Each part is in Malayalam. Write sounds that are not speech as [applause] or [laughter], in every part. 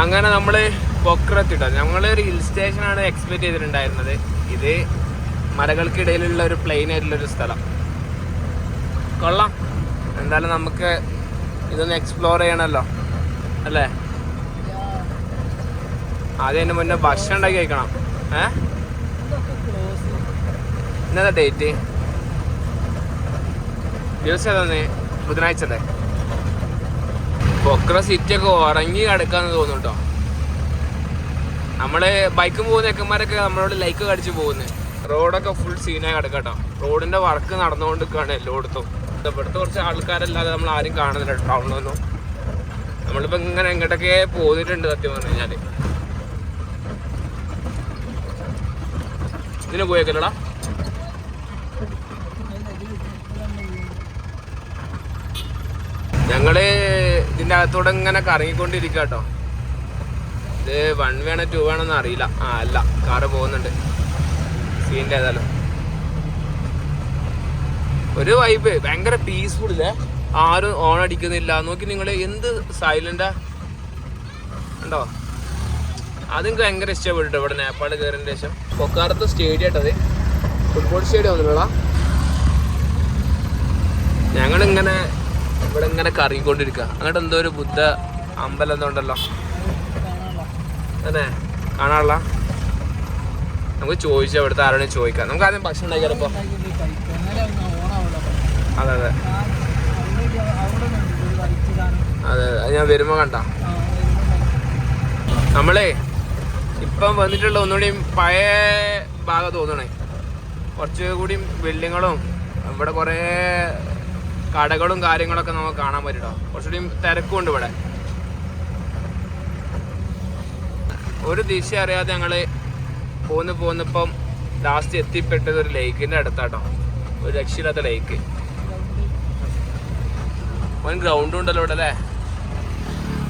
അങ്ങനെ നമ്മൾ പൊക്രത്തിട്ടോ. ഞങ്ങളൊരു ഹിൽ സ്റ്റേഷനാണ് എക്സ്പെക്ട് ചെയ്തിട്ടുണ്ടായിരുന്നത്. ഇത് മലകൾക്കിടയിലുള്ള ഒരു പ്ലെയിൻ ആയിട്ടുള്ള ഒരു സ്ഥലം. കൊള്ളാം. എന്തായാലും നമുക്ക് ഇതൊന്ന് എക്സ്പ്ലോർ ചെയ്യണമല്ലോ അല്ലേ? ആദ്യം അതിന് മുന്നേ ഭക്ഷണം ഉണ്ടാക്കി കഴിക്കണം. ഏ? ഇന്നത്തെ ഡേറ്റ് ദിവസം ഏതാന്ന്? ബുധനാഴ്ച അല്ലേ? പൊക്ര സിറ്റി ഒക്കെ ഉറങ്ങി കിടക്കാന്ന് തോന്നുന്നു കേട്ടോ നമ്മൾ ബൈക്കും പോകുന്ന ചെക്കന്മാരൊക്കെ നമ്മളോട് ലൈക്ക് കടിച്ചു പോകുന്നത് റോഡൊക്കെ ഫുൾ സീനായി കിടക്കട്ടോ. റോഡിന്റെ വർക്ക് നടന്നുകൊണ്ടിരിക്കുകയാണ് എല്ലായിടത്തും. ഇവിടുത്തെ കുറച്ച് ആൾക്കാരല്ലാതെ നമ്മൾ ആരും കാണുന്നില്ല ടൗണിലൊന്നും നമ്മളിപ്പോ ഇങ്ങനെ എങ്ങോട്ടൊക്കെ പോന്നിട്ടുണ്ട് സത്യം പറഞ്ഞു കഴിഞ്ഞാൽ. ഇതിന് പോയേക്കല്ലടാ ഞങ്ങൾ ഇതിന്റെ അകത്തൂടെ ഇങ്ങനെ കറങ്ങിക്കൊണ്ടിരിക്കുക കേട്ടോ ഇത് വൺ വേണോ ടു വേണമെന്ന് അറിയില്ല. ആ അല്ല കാറ് പോകുന്നുണ്ട്. സീന്റെ ഏതായാലും. ഒരു വൈബ് ഭയങ്കര പീസ്ഫുൾ ഇല്ലേ? ആരും ഓൺ അടിക്കുന്നില്ല. നോക്കി നിങ്ങൾ എന്ത് സൈലന്റാ ഉണ്ടോ? അതെനിക്ക് ഭയങ്കര ഇഷ്ടപ്പെട്ടു ഇവിടെ നേപ്പാൾ കയറിന്റെ ശേഷം? കൊക്കാറത്ത് സ്റ്റേഡിയം ആട്ടത് ഫുട്ബോൾ സ്റ്റേഡിയം ഒന്നുമില്ല ഞങ്ങളിങ്ങനെ ഇവിടെ ഇങ്ങനെ കറങ്ങിക്കൊണ്ടിരിക്കുക അങ്ങോട്ട് എന്തോ ഒരു ബുദ്ധ അമ്പലം എന്തോ ഉണ്ടല്ലോ. അതെ കാണാനുള്ള? നമുക്ക് ചോദിച്ചു അവിടുത്തെ ആരോടും ചോദിക്കാം. നമുക്ക് ആദ്യം ഭക്ഷണം ഉണ്ടാക്കിയാലപ്പോ അതെ അതെ. അതെ അത്. ഞാൻ വരുമ്പോ കണ്ട. നമ്മളേ ഇപ്പം വന്നിട്ടുള്ള ഒന്നുകൂടിയും പഴയ ഭാഗം തോന്നണേ. കുറച്ചുകൂടി ബിൽഡിങ്ങുകളും ഇവിടെ കുറേ കടകളും കാര്യങ്ങളൊക്കെ നമുക്ക് കാണാൻ പറ്റും കുറച്ചുകൂടി തിരക്കുണ്ട് ഇവിടെ. ഒരു ദിശ അറിയാതെ ഞങ്ങൾ പോന്ന് പോന്നിപ്പം ലാസ്റ്റ് എത്തിപ്പെട്ടത് ഒരു ലേക്കിന്റെ അടുത്താട്ടോ. ഒരു രക്ഷയില്ലാത്ത ലേക്ക് വൻ ഗ്രൗണ്ടും ഉണ്ടല്ലോ ഇവിടെ അല്ലേ?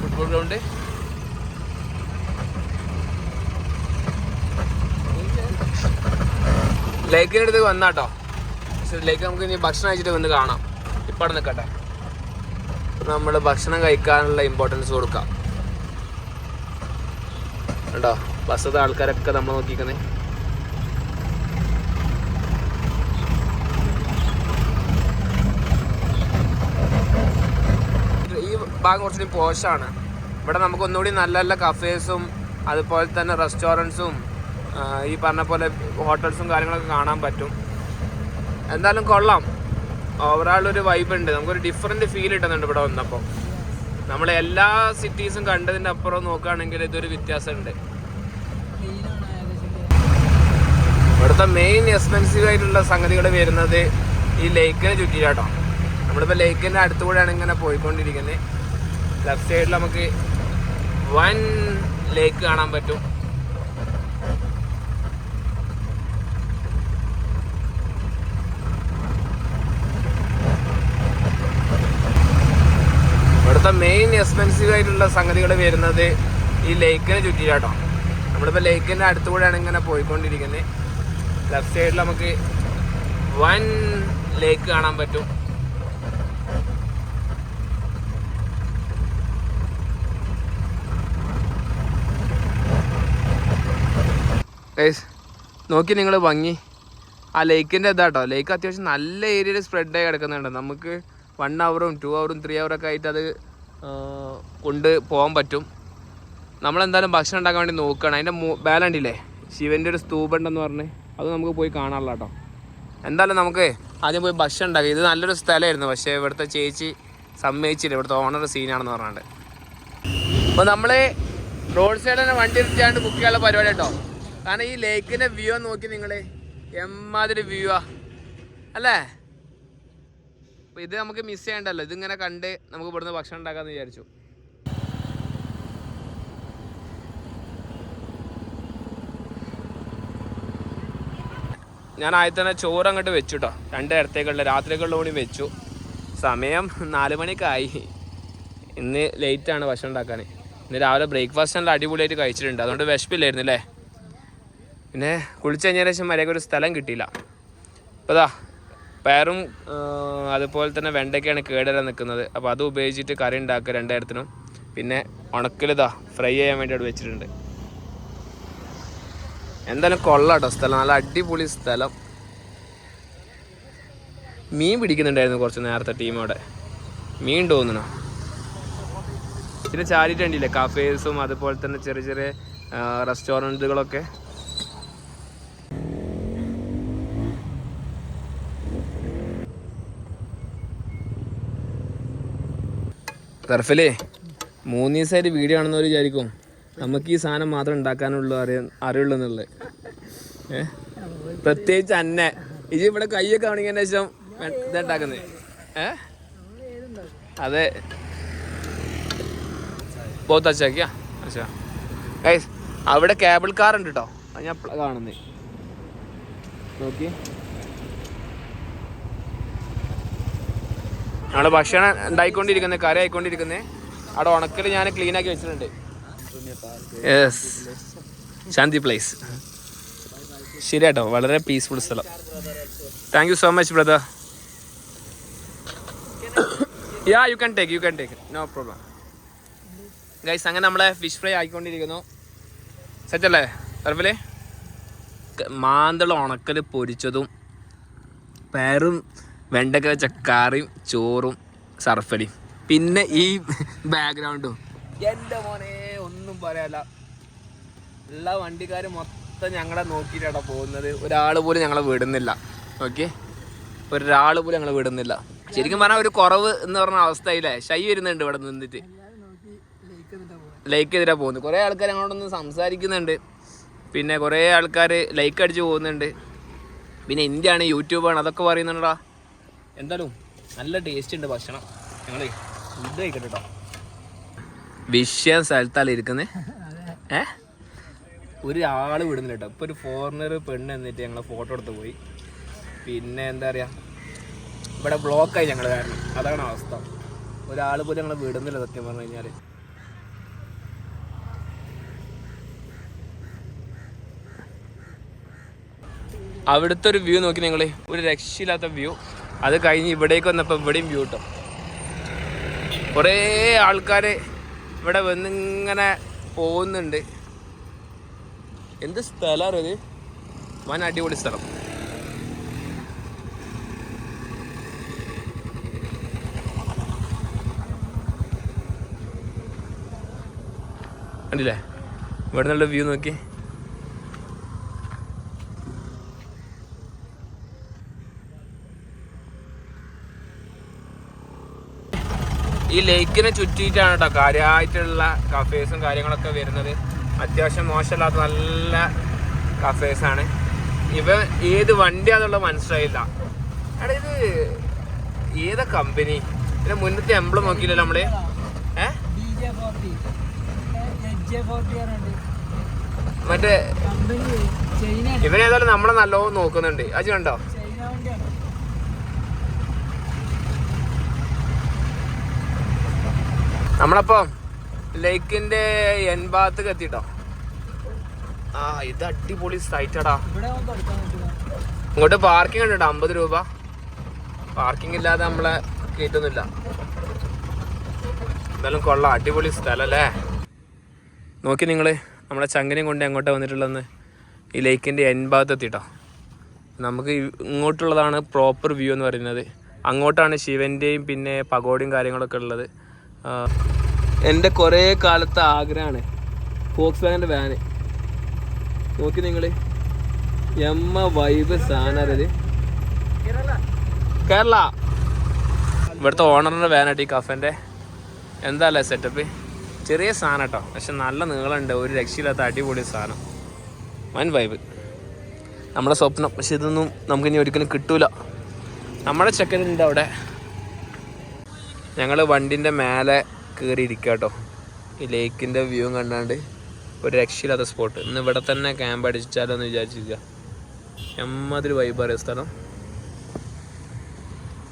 ഫുട്ബോൾ ഗ്രൗണ്ട് ലേക്കിന്റെ അടുത്ത് വന്നാട്ടോ. ലേക്ക് നമുക്ക് ഇനി ഭക്ഷണം കഴിച്ചിട്ട് വന്ന് കാണാം. ഇപ്പം നിൽക്കട്ടെ നമ്മൾ ഭക്ഷണം കഴിക്കാനുള്ള ഇമ്പോർട്ടൻസ് കൊടുക്കാം. കേട്ടോ ബസ്സത്തെ ആൾക്കാരൊക്കെ നമ്മൾ നോക്കിക്കുന്നേ ഈ ഭാഗം കുറച്ചുകൂടി പോഷാണ്. ഇവിടെ നമുക്ക് ഒന്നുകൂടി നല്ല നല്ല കഫേസും അതുപോലെ തന്നെ റെസ്റ്റോറന്റ്സും ഈ പറഞ്ഞ പോലെ ഹോട്ടൽസും കാര്യങ്ങളൊക്കെ കാണാൻ പറ്റും. എന്തായാലും കൊള്ളാം. ഓവറാൾ ഒരു വൈബ് ഉണ്ട്. നമുക്കൊരു ഡിഫറെന്റ് ഫീൽ കിട്ടുന്നുണ്ട് ഇവിടെ വന്നപ്പോൾ നമ്മൾ എല്ലാ സിറ്റീസും കണ്ടതിന്റെ അപ്പുറം നോക്കുകയാണെങ്കിൽ ഇതൊരു വ്യത്യാസമുണ്ട്. ഇവിടുത്തെ മെയിൻ എക്സ്പെൻസീവ് ആയിട്ടുള്ള സംഗതികൾ വരുന്നത് ഈ ലേക്കിനെ ചുറ്റിയിട്ടാട്ടോ നമ്മളിപ്പോൾ ലേക്കിന്റെ അടുത്തുകൂടെയാണ് ഇങ്ങനെ പോയിക്കൊണ്ടിരിക്കുന്നത്. ലെഫ്റ്റ് സൈഡിൽ നമുക്ക് വൻ ലേക്ക് കാണാൻ പറ്റും. ഇവിടുത്തെ മെയിൻ എക്സ്പെൻസീവ് ആയിട്ടുള്ള സംഗതികൾ വരുന്നത് ഈ ലേക്കിനെ ചുറ്റിയിട്ടാട്ടോ നമ്മളിപ്പോൾ ലേക്കിന്റെ അടുത്തുകൂടെയാണ് ഇങ്ങനെ പോയിക്കൊണ്ടിരിക്കുന്നത് ലെഫ്റ്റ് സൈഡിൽ നമുക്ക് വൻ ലേക്ക് കാണാൻ പറ്റും. നോക്കി നിങ്ങൾ ഭംഗി. ആ ലേക്കിന്റെ ഇതാട്ടോ. ലേക്ക് അത്യാവശ്യം നല്ല ഏരിയയിൽ സ്പ്രെഡായി കിടക്കുന്നുണ്ട്. നമുക്ക് വൺ അവറും ടു അവറും ത്രീ അവറൊക്കെ ആയിട്ട് അത് കൊണ്ട് പോകാൻ പറ്റും. നമ്മളെന്തായാലും ഭക്ഷണം ഉണ്ടാക്കാൻ വേണ്ടി നോക്കുകയാണ് അതിന്റെ ബാലണ്ടില്ലേ ശിവന്റെ ഒരു സ്തൂപുണ്ടെന്ന് പറഞ്ഞ് അത് നമുക്ക് പോയി കാണാനുള്ള കേട്ടോ. എന്തായാലും നമുക്ക് ആദ്യം പോയി ഭക്ഷണം ഉണ്ടാക്കി. ഇത് നല്ലൊരു സ്ഥലമായിരുന്നു. പക്ഷേ ഇവിടുത്തെ ചേച്ചി സമ്മതിച്ചില്ല. ഇവിടുത്തെ ഓണർ സീനാണെന്ന് പറഞ്ഞിട്ട് അപ്പോൾ നമ്മൾ റോഡ് സൈഡ് തന്നെ വണ്ടി നിർത്തിയാണ്ട് ബുക്ക് ചെയ്യാനുള്ള പരിപാടി കേട്ടോ. കാരണം ഈ ലേക്കിന്റെ വ്യൂ നോക്കി നിങ്ങൾ എമ്മാതിരി വ്യൂ ആ. അല്ലേ? അപ്പോൾ ഇത് നമുക്ക് മിസ് ചെയ്യണ്ടല്ലോ. ഇതിങ്ങനെ കണ്ട് നമുക്ക് ഇവിടുന്ന് ഭക്ഷണം ഉണ്ടാക്കാമെന്ന് വിചാരിച്ചു. ഞാൻ ആദ്യം തന്നെ ചോറ് അങ്ങോട്ട് വെച്ചു കേട്ടോ രണ്ട് നേരത്തേക്കുള്ള രാത്രിക്കുള്ള കൂടി വെച്ചു. സമയം നാല് മണിക്കായി. ഇന്ന് ലേറ്റാണ് ഭക്ഷണം ഉണ്ടാക്കാൻ. ഇന്ന് രാവിലെ ബ്രേക്ക്ഫാസ്റ്റ് നല്ല അടിപൊളിയായിട്ട് കഴിച്ചിട്ടുണ്ട്. അതുകൊണ്ട് വിശപ്പില്ലായിരുന്നു അല്ലേ പിന്നെ കുളിച്ചു കഴിഞ്ഞതിന് ശേഷം വരെയൊക്കെ ഒരു സ്ഥലം കിട്ടിയില്ല. അപ്പോൾ അതാ പയറും അതുപോലെ തന്നെ വെണ്ടയ്ക്കാണ് കേടരാൻ നിൽക്കുന്നത്. അപ്പോൾ അത് ഉപയോഗിച്ചിട്ട് കറി ഉണ്ടാക്കുക രണ്ടായിരത്തിനും. പിന്നെ ഉണക്കലിതാ ഫ്രൈ ചെയ്യാൻ വേണ്ടി അവിടെ വെച്ചിട്ടുണ്ട്. എന്തായാലും കൊള്ളാട്ടോ സ്ഥലം. നല്ല അടിപൊളി സ്ഥലം. മീൻ പിടിക്കുന്നുണ്ടായിരുന്നു കുറച്ച് നേരത്തെ ടീമോടെ മീൻ തോന്നണോ പിന്നെ ചാരിട്ടുണ്ടില്ലേ കഫേസും അതുപോലെ തന്നെ ചെറിയ ചെറിയ റെസ്റ്റോറന്റുകളൊക്കെ ടർഫിലേ മൂന്ന് ദിവസമായിട്ട് വീഡിയോ ആണെന്നവർ വിചാരിക്കും നമുക്ക് ഈ സാധനം മാത്രം ഉണ്ടാക്കാനുള്ള അറിയ അറിയുള്ളൂ എന്നുള്ളത്. ഏ? പ്രത്യേകിച്ച് അന്നെ. ഇത് ഇവിടെ കൈയൊക്കെ കാണിക്കുന്നതിന് ശേഷം ഇതുണ്ടാക്കുന്നത് ഏ? അതെ. ബോത്ത് അച്ചാക്കിയാ അച്ഛാ അവിടെ കേബിൾ കാർ ഉണ്ട് കേട്ടോ അത് ഞാൻ കാണുന്നേ. നോക്കി. ഞങ്ങൾ ഭക്ഷണം ഉണ്ടായിക്കൊണ്ടിരിക്കുന്നത് കറി ആയിക്കൊണ്ടിരിക്കുന്നത് അവിടെ ഉണക്കൽ ഞാൻ ക്ലീൻ ആക്കി വെച്ചിട്ടുണ്ട്. ശാന്തി പ്ലേസ് ശരിയാട്ടോ വളരെ പീസ്ഫുൾ സ്ഥലം. Thank you so much brother ya you can take you can take no problem guys അങ്ങനെ നമ്മളെ ഫിഷ് ഫ്രൈ ആയിക്കൊണ്ടിരിക്കുന്നു. സെറ്റല്ലേ തറപ്പിലേ മാന്തള ഉണക്കൽ പൊരിച്ചതും പയറും വെണ്ടക്ക വെച്ച കറിയും ചോറും സർഫലിയും പിന്നെ ഈ ബാക്ക്ഗ്രൗണ്ടും എന്റെ മോനെ ഒന്നും പറയാല്ല എല്ലാ വണ്ടിക്കാർ മൊത്തം ഞങ്ങളെ നോക്കിയിട്ടാണ് പോകുന്നത്. ഒരാൾ പോലും ഞങ്ങളെ വിടുന്നില്ല. ഓക്കെ? ഒരാൾ പോലും ഞങ്ങളെ വിടുന്നില്ല. ശരിക്കും പറഞ്ഞാൽ ഒരു കുറവ് എന്ന് പറഞ്ഞ അവസ്ഥയില്ലേ ഷൈ വരുന്നുണ്ട് ഇവിടെ നിന്നിട്ട്. ലൈക്ക് എതിരാ പോകുന്നത്. കുറേ ആൾക്കാർ ഞങ്ങളോടൊന്ന് സംസാരിക്കുന്നുണ്ട്. പിന്നെ കുറേ ആൾക്കാർ ലൈക്ക് അടിച്ച് പോകുന്നുണ്ട്. പിന്നെ ഇന്ത്യയാണ് യൂട്യൂബാണ് അതൊക്കെ പറയുന്നുണ്ടാ എന്തായാലും നല്ല ടേസ്റ്റ് ഉണ്ട് ഭക്ഷണം. ഞങ്ങൾ ഫുഡ് കഴിക്കട്ടെ കേട്ടോ വിഷയം സ്ഥലത്തല്ല ഇരിക്കുന്നത് [laughs] ഏ? ഒരാൾ വിടുന്നില്ല കേട്ടോ ഇപ്പോൾ ഒരു ഫോറിനർ പെണ്ണ് എന്നിട്ട് ഞങ്ങൾ ഫോട്ടോ എടുത്ത് പോയി. പിന്നെ എന്താ പറയുക ഇവിടെ ബ്ലോക്കായി ഞങ്ങൾ കാരണം. അതാണ് അവസ്ഥ. ഒരാൾ പോലും ഞങ്ങൾ വിടുന്നില്ല സത്യം പറഞ്ഞു കഴിഞ്ഞാൽ അവിടുത്തെ ഒരു വ്യൂ നോക്കി നിങ്ങൾ ഒരു രക്ഷയില്ലാത്ത വ്യൂ അത് കഴിഞ്ഞ് ഇവിടേക്ക് വന്നപ്പോൾ ഇവിടെയും വ്യൂ കുറേ ആൾക്കാർ ഇവിടെ വന്നിങ്ങനെ പോകുന്നുണ്ട്. എന്ത് സ്ഥലമാണ് ഇത് വൻ അടിപൊളി സ്ഥലം. കണ്ടില്ലേ? ഇവിടെ നിന്നുള്ള വ്യൂ നോക്കി. ഈ ലേക്കിനെ ചുറ്റിയിട്ടാണ് കേട്ടോ കാര്യമായിട്ടുള്ള കഫേസും കാര്യങ്ങളൊക്കെ വരുന്നത്. അത്യാവശ്യം മോശമില്ലാത്ത നല്ല കഫേസാണ് ഇവ ഏത് വണ്ടിയാന്നുള്ള മനസ്സിലായില്ല. എടാ ഇത് ഏതാ കമ്പനി ഇതിന് മുന്നത്തെ എംബ്ലം നോക്കിയില്ലല്ലോ നമ്മൾ. മറ്റേ ഇവനേതായാലും നമ്മളെ നല്ലോണം നോക്കുന്നുണ്ട്. അത് കണ്ടോ? നമ്മളപ്പോ ലേക്കിന്റെ എൻ ഭാഗത്തേക്ക് എത്തിട്ടോ. ആ ഇത് അടിപൊളി സൈറ്റാടാ ഇങ്ങോട്ട് പാർക്കിംഗ് ഉണ്ട് കേട്ടോ അമ്പത് രൂപ. പാർക്കിംഗ് ഇല്ലാതെ നമ്മളെ കിട്ടുന്നില്ല എന്തായാലും കൊള്ളാം അടിപൊളി സ്ഥലം അല്ലേ നോക്കി നിങ്ങൾ നമ്മളെ ചങ്ങനെയും കൊണ്ട് എങ്ങോട്ടാണ് വന്നിട്ടുള്ളതെന്ന് ഈ ലേക്കിന്റെ എൻ ഭാഗത്ത് എത്തിട്ടോ. നമുക്ക് ഇങ്ങോട്ടുള്ളതാണ് പ്രോപ്പർ വ്യൂ എന്ന് പറയുന്നത്. അങ്ങോട്ടാണ് ശിവന്റെയും പിന്നെ പഗോഡിയും കാര്യങ്ങളൊക്കെ ഉള്ളത്. എന്റെ കുറേ കാലത്തെ ആഗ്രഹമാണ് ഫോക്സ് വാഗന്റെ വാന് നോക്കി നിങ്ങൾ എമ്മ വൈബ് സാധനത് കേരള. ഇവിടുത്തെ ഓണറിന്റെ വാനായിട്ട് ഈ കഫേന്റെ എന്താല്ലേ സെറ്റപ്പ് ചെറിയ സാധനം കേട്ടോ. പക്ഷെ നല്ല നീളമുണ്ട്. ഒരു രക്ഷയില്ലാത്ത അടിപൊളി സാധനം. വൻ വൈബ് നമ്മുടെ സ്വപ്നം. പക്ഷെ ഇതൊന്നും നമുക്കിനി ഒരിക്കലും കിട്ടൂല. നമ്മുടെ ചെക്കനുണ്ട് അവിടെ. ഞങ്ങൾ വണ്ടിൻ്റെ മേലെ കയറി ഇരിക്കുക കേട്ടോ ഈ ലേക്കിൻ്റെ വ്യൂ കണ്ടാണ്ട് ഒരു രക്ഷയില്ലാത്ത സ്പോട്ട് ഇന്ന് ഇവിടെ തന്നെ ക്യാമ്പ് അടിച്ചാലോ എന്ന് വിചാരിച്ചിരിക്കുക എമ്മാതിരി വൈബ് അറിയ സ്ഥലം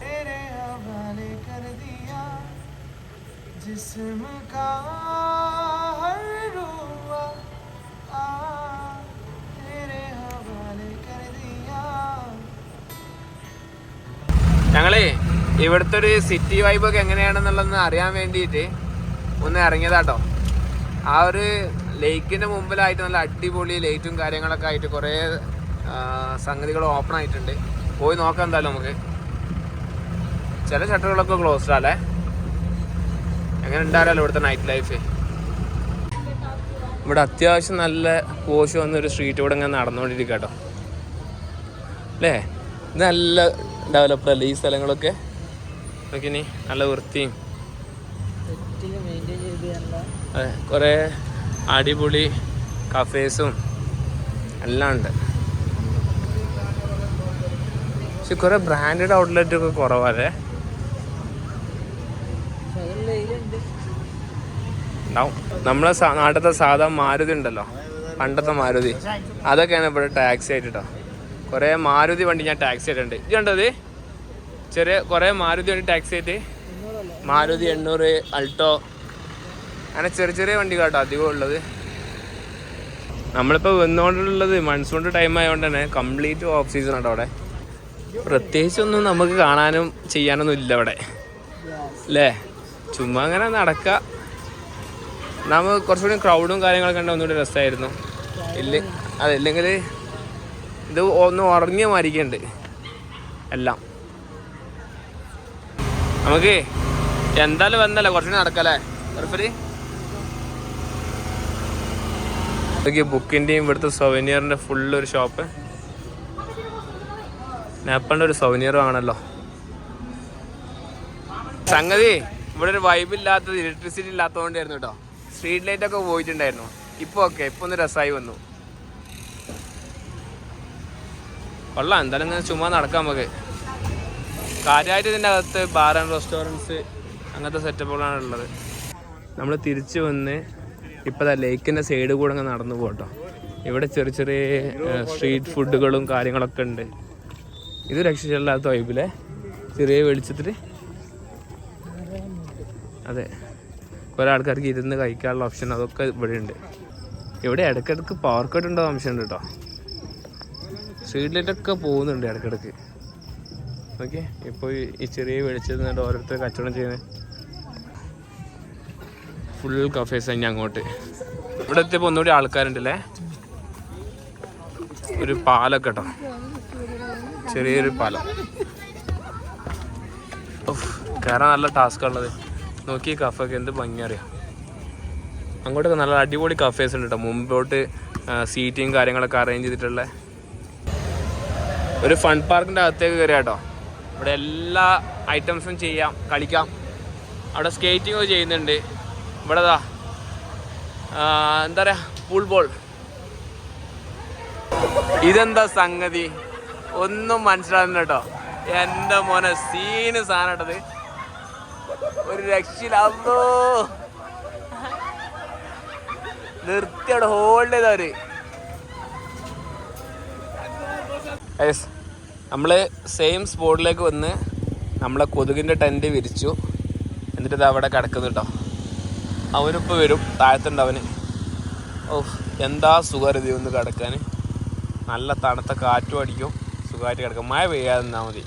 तेरे हवाले कर दिया जिस्म का हर रुआ आ तेरे हवाले कर दिया ഞങ്ങളേ ഇവിടുത്തെ ഒരു സിറ്റി ഒക്കെ എങ്ങനെയാണെന്നുള്ളതെന്ന് അറിയാൻ വേണ്ടിയിട്ട് ഒന്ന് ഇറങ്ങിയതാട്ടോ. ആ ഒരു ലേക്കിന്റെ മുമ്പിലായിട്ട് നല്ല അടിപൊളി ലൈറ്റും കാര്യങ്ങളൊക്കെ ആയിട്ട് കുറേ സംഗതികൾ ഓപ്പൺ ആയിട്ടുണ്ട്. പോയി നോക്കാം എന്തായാലും നമുക്ക്. ചില ഷട്ടറുകളൊക്കെ ക്ലോസ്ഡ് അല്ലേ എങ്ങനെ ഉണ്ടാകാലോ ഇവിടുത്തെ നൈറ്റ് ലൈഫ് ഇവിടെ അത്യാവശ്യം നല്ല പോഷ് വന്നൊരു സ്ട്രീറ്റ് ഇവിടെ ഇങ്ങനെ നടന്നുകൊണ്ടിരിക്കുക കേട്ടോ. അല്ലേ? നല്ല ഡെവലപ്പർ അല്ലേ ഈ സ്ഥലങ്ങളൊക്കെ? നോക്കിനി നല്ല വൃത്തിയും അതെ കുറേ അടിപൊളി കഫേസും എല്ലാം ഉണ്ട്. പക്ഷെ കുറേ ബ്രാൻഡഡ് ഔട്ട്ലെറ്റ് ഒക്കെ കുറവല്ലേ? ഉണ്ടാവും. നമ്മളെ നാട്ടിലത്തെ സാധാ മാരുതി ഉണ്ടല്ലോ? പണ്ടത്തെ മാരുതി. അതൊക്കെയാണ് ഇവിടെ ടാക്സി ആയിട്ട് കേട്ടോ കുറേ മാരുതി വണ്ടി ഞാൻ ടാക്സി ആയിട്ടുണ്ട്. ഇത് കണ്ടത് ചെറിയ കുറേ മാരുതി വണ്ടി ടാക്സി ആയിട്ട് മാരുതി എണ്ണൂറ് അൾട്ടോ. അങ്ങനെ ചെറിയ ചെറിയ വണ്ടികൾ കേട്ടോ അധികം ഉള്ളത്. നമ്മളിപ്പോൾ വന്നുകൊണ്ടുള്ളത് മൺസൂൺ ടൈം ആയതുകൊണ്ട് തന്നെ കംപ്ലീറ്റ് ഓഫ് സീസൺ ആട്ടോ അവിടെ. പ്രത്യേകിച്ചൊന്നും നമുക്ക് കാണാനും ചെയ്യാനൊന്നും ഇല്ല അവിടെ അല്ലേ ചുമ്മാ അങ്ങനെ നടക്കുക നമ്മൾ കുറച്ചുകൂടി ക്രൗഡും കാര്യങ്ങളൊക്കെ ഉണ്ട് ഒന്നുകൂടി രസമായിരുന്നു ഇല്ല അതല്ലെങ്കിൽ ഇത് ഒന്ന് ഉറങ്ങിയ മാരിക്കുന്നുണ്ട് എല്ലാം. നമുക്ക് എന്തായാലും വന്നല്ല? കുറച്ചു നടക്കല്ലേ? ഗൾഫിൽ ഇതൊക്കെ ഇവിടുത്തെ സൊവനിയറിന്റെ ഫുള്ള് ഒരു ഷോപ്പ് നേപ്പാളിന്റെ ഒരു സൊവനിയർ ആണല്ലോ. സംഗതി ഇവിടെ ഒരു വൈബ് ഇല്ലാത്തത് ഇലക്ട്രിസിറ്റി ഇല്ലാത്തതുകൊണ്ടായിരുന്നു കേട്ടോ. സ്ട്രീറ്റ് ലൈറ്റ് ഒക്കെ പോയിട്ടുണ്ടായിരുന്നു. ഇപ്പൊ ഓക്കെ ഇപ്പൊ ഒന്ന് രസമായി വന്നു. കൊള്ളാം എന്തായാലും ചുമ്മാ നടക്കാം നമുക്ക്. കാര്യമായിട്ട് ഇതിന്റെ അകത്ത് ബാർ ആൻഡ് റെസ്റ്റോറന്റ്സ് അങ്ങനത്തെ സെറ്റപ്പുകളാണ് ഉള്ളത്. നമ്മൾ തിരിച്ചു വന്ന് ഇപ്പോൾ ലേക്കിന്റെ സൈഡ് കൂടെ അങ്ങ് നടന്നു പോട്ടോ ഇവിടെ ചെറിയ ചെറിയ സ്ട്രീറ്റ് ഫുഡുകളും കാര്യങ്ങളൊക്കെ ഉണ്ട്. ഇത് രക്ഷിച്ചില്ലാത്ത വൈബിലെ ചെറിയ വെളിച്ചത്തിൽ അതെ. കുറേ ആൾക്കാർക്ക് ഇരുന്ന് കഴിക്കാനുള്ള ഓപ്ഷൻ അതൊക്കെ ഇവിടെ ഉണ്ട്. ഇവിടെ ഇടയ്ക്കിടയ്ക്ക് പവർ കട്ട് ഉണ്ടോ സംശയം ഉണ്ട് കേട്ടോ സ്ട്രീറ്റ് ലൈറ്റൊക്കെ പോകുന്നുണ്ട് ഇടയ്ക്കിടയ്ക്ക്. ഓക്കെ ഇപ്പോൾ ഈ ചെറിയ വെളിച്ചത്തിൽ നിന്നിട്ട് ഓരോരുത്തർ കച്ചവടം ചെയ്യുന്നത് ഫുൾ കഫേസ് തന്നെ അങ്ങോട്ട്. ഇവിടെ എത്തിയപ്പോൾ ഒന്നുകൂടി ആൾക്കാരുണ്ടല്ലേ? ഒരു പാലൊക്കെ കേട്ടോ ചെറിയൊരു പാലം. കയറാൻ നല്ല ടാസ്ക് ഉള്ളത് നോക്കി കഫൊക്കെ എന്ത് ഭംഗി അറിയാം? അങ്ങോട്ടൊക്കെ നല്ല അടിപൊളി കഫേസ് ഉണ്ട് കേട്ടോ മുമ്പോട്ട് സീറ്റിങ് കാര്യങ്ങളൊക്കെ അറേഞ്ച് ചെയ്തിട്ടുള്ള. ഒരു ഫൺ പാർക്കിന്റെ അകത്തേക്ക് കയറിയ കേട്ടോ ഇവിടെ എല്ലാ ഐറ്റംസും ചെയ്യാം കളിക്കാം. അവിടെ സ്കേറ്റിംഗ് ചെയ്യുന്നുണ്ട്. ഇവിടെ ദാ എന്താ പറയുക പൂൾ ബോൾ ഇതെന്താ സംഗതി? ഒന്നും മനസ്സിലാകുന്ന കേട്ടോ. എന്റെ മോനെ സീന് സാധനം ഒരു രക്ഷയില്ലാതോ നിർത്തി അവിടെ ഹോൾഡ് ചെയ്തവര്. നമ്മൾ സെയിം സ്പോട്ടിലേക്ക് വന്ന് നമ്മളെ കൊതുകിന്റെ ടെന്റ് വിരിച്ചു. എന്നിട്ട് ഇത് അവിടെ കിടക്കുന്നു കേട്ടോ അവനിപ്പോൾ വരും. താഴത്തുണ്ട് അവന്. ഓ എന്താ സുഖരുതി ഒന്ന് കിടക്കാൻ നല്ല തണുത്ത കാറ്റും അടിക്കും. സുഖമായിട്ട് കിടക്കും. മഴ പെയ്യാതെ നിന്നാൽ മതി.